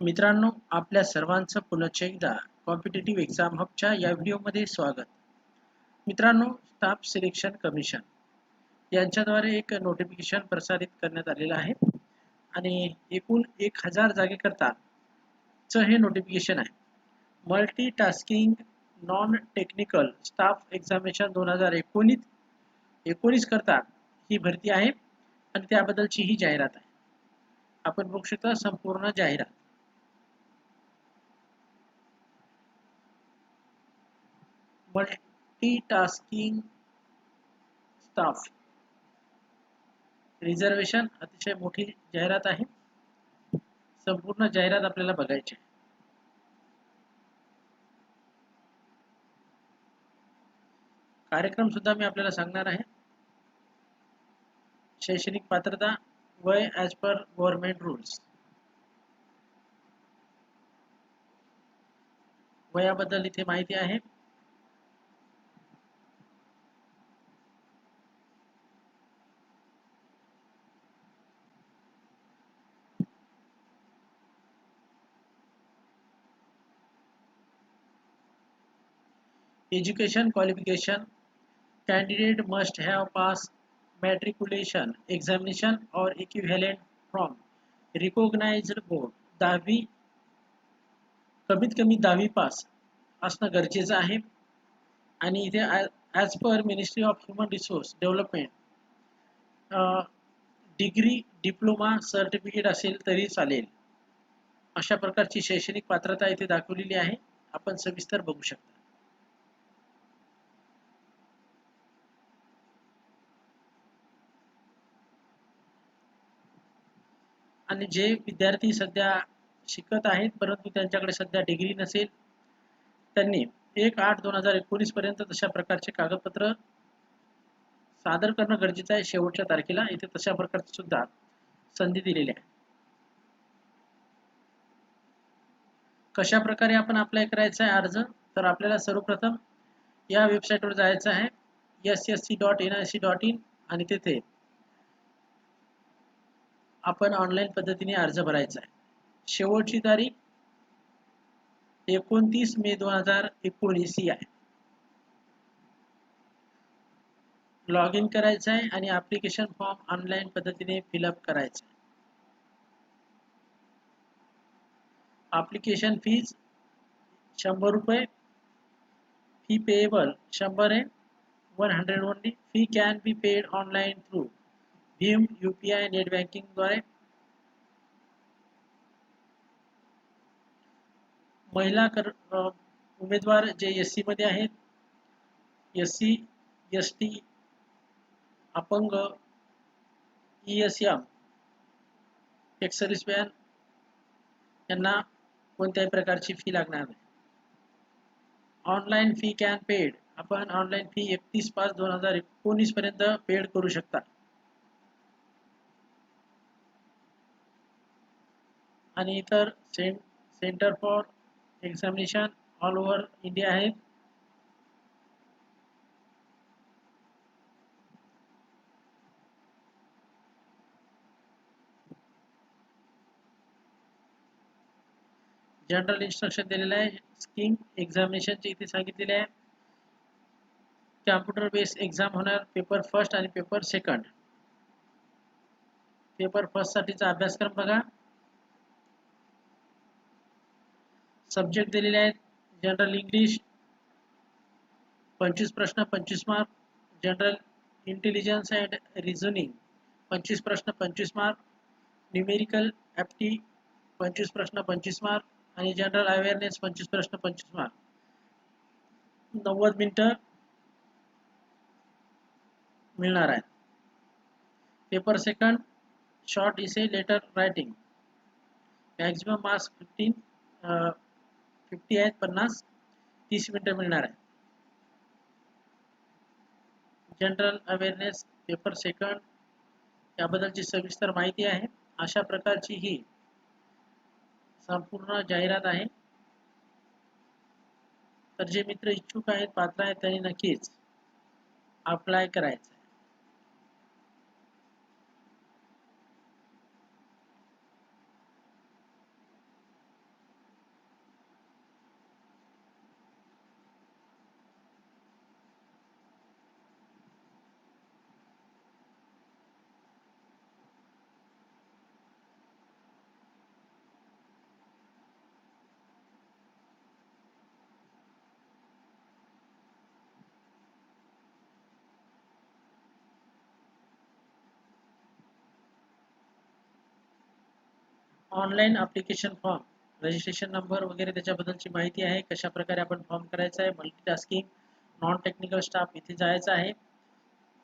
मित्रांनो आपल्या सर्वांचं पुनश्च एकदा कॉम्पिटेटिव्ह एक्झाम हबच्या या व्हिडिओमध्ये स्वागत. मित्रांनो स्टाफ सिलेक्शन कमिशन यांच्याद्वारे एक नोटिफिकेशन प्रसारित करण्यात आलेलं आहे. आणि एकूण एक हजार जागेकरता चं हे नोटिफिकेशन आहे. Multi tasking non technical staff examination दोन हजार एकोणीस एकोणीस करता ही भरती आहे. आणि त्याबद्दलची ही जाहिरात आहे. आपण बघू शकता संपूर्ण जाहिरात. मल्टीटास्किंग स्टाफ रिझर्वेशन अतिशय मोठी जाहिरात आहे. संपूर्ण जाहिरात आपल्याला बघायची आहे. कार्यक्रम सुद्धा मी आपल्याला सांगणार आहे. शैक्षणिक पात्रता वय ॲज पर गव्हर्नमेंट रूल्स वयाबद्दल इथे माहिती आहे. Education qualification candidate must have passed matriculation examination or equivalent from recognized board. दहावी कमीत कमी दहावी पास असणं गरजेचं आहे. आणि इथे as per ministry of human resource development degree diploma certificate असेल तरी चालेल. अशा प्रकारची शैक्षणिक पात्रता इथे दाखवलेली आहे. आपण सविस्तर बघू शकता. आणि जे विद्यार्थी सध्या शिकत आहेत परंतु त्यांच्याकडे सध्या डिग्री नसेल त्यांनी एक आठ दोन हजार एकोणीस पर्यंत तशा प्रकारचे कागदपत्र सादर करणं गरजेचं आहे. शेवटच्या तारखेला इथे तशा प्रकारची सुद्धा संधी दिलेली आहे. कशा प्रकारे आपण अप्लाय करायचा आहे अर्ज? तर आपल्याला सर्वप्रथम या वेबसाईटवर जायचं आहे. S S C dot N I C dot in आणि तेथे आपण ऑनलाईन पद्धतीने अर्ज भरायचा आहे. शेवटची तारीख एकोणतीस मे दोन हजार एकोणीस ही आहे. लॉग इन करायचं आहे आणि ऍप्लिकेशन फॉर्म ऑनलाईन पद्धतीने फिलअप करायचं आहे. ऍप्लिकेशन फीज शंभर रुपये. फी पेएबल शंभर आहे. One hundred only fee can be paid online through Bhim U P I net बँकिंगद्वारे महिला कर उमेदवार जे एस सी मध्ये एस सी एस टी अपंग ई एस सर्व्हिसमॅन यांना कोणत्याही प्रकारची फ़ी लागणार नाही. ऑनलाईन फ़ी कॅन पेड आपण ऑनलाईन फ़ी एकतीस पाच दोन हज़ार एकोणीस पर्यंत पेड करू शकता. आणि इतर cent centre for examination all over India आहेत. जनरल इन्स्ट्रक्शन दिलेलं आहे. स्कीम एक्झामिनेशनचे इथे सांगितलेले आहे. कॅम्प्युटर बेस्ड एक्झाम होणार पेपर फर्स्ट आणि पेपर सेकंड पेपर फर्स्टसाठीचा अभ्यासक्रम बघा. सब्जेक्ट दिलेले आहेत. जनरल इंग्लिश पंचवीस प्रश्न पंचवीस mark general intelligence and reasoning पंचवीस प्रश्न पंचवीस मार्क न्यूमेरिकल ॲप्टी पंचवीस प्रश्न पंचवीस मार्क आणि जनरल अवेअरनेस पंचवीस प्रश्न पंचवीस मार्क नव्वद मिनटं मिळणार आहेत. Paper second short essay letter writing maximum marks fifteen fifty आहेत पन्नास तीस मिनिटं मिळणार आहे. जनरल अवेअरनेस पेपर सेकंड याबद्दलची सविस्तर माहिती आहे. अशा प्रकारची ही संपूर्ण जाहिरात आहे. तर जे मित्र इच्छुक आहेत पात्र आहेत त्यांनी नक्कीच अप्लाय करायचं online application form registration number वगैरे त्याच्याबद्दलची माहिती आहे कशा प्रकारे आपण फॉर्म करायचा आहे मल्टीटास्किंग नॉन टेक्निकल स्टाफ इथे जायचं आहे.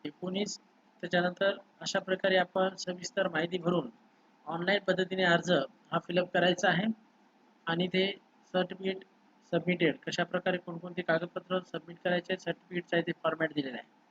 एकोणीस त्याच्यानंतर अशा प्रकारे आपण सविस्तर माहिती भरून ऑनलाईन पद्धतीने अर्ज हा फिलअप करायचा आहे. आणि ते सर्टिफिकेट सबमिटेड कशा प्रकारे कोणकोणते कागदपत्र सबमिट करायचे सर्टिफिकेटचा इथे फॉर्मॅट दिलेला आहे.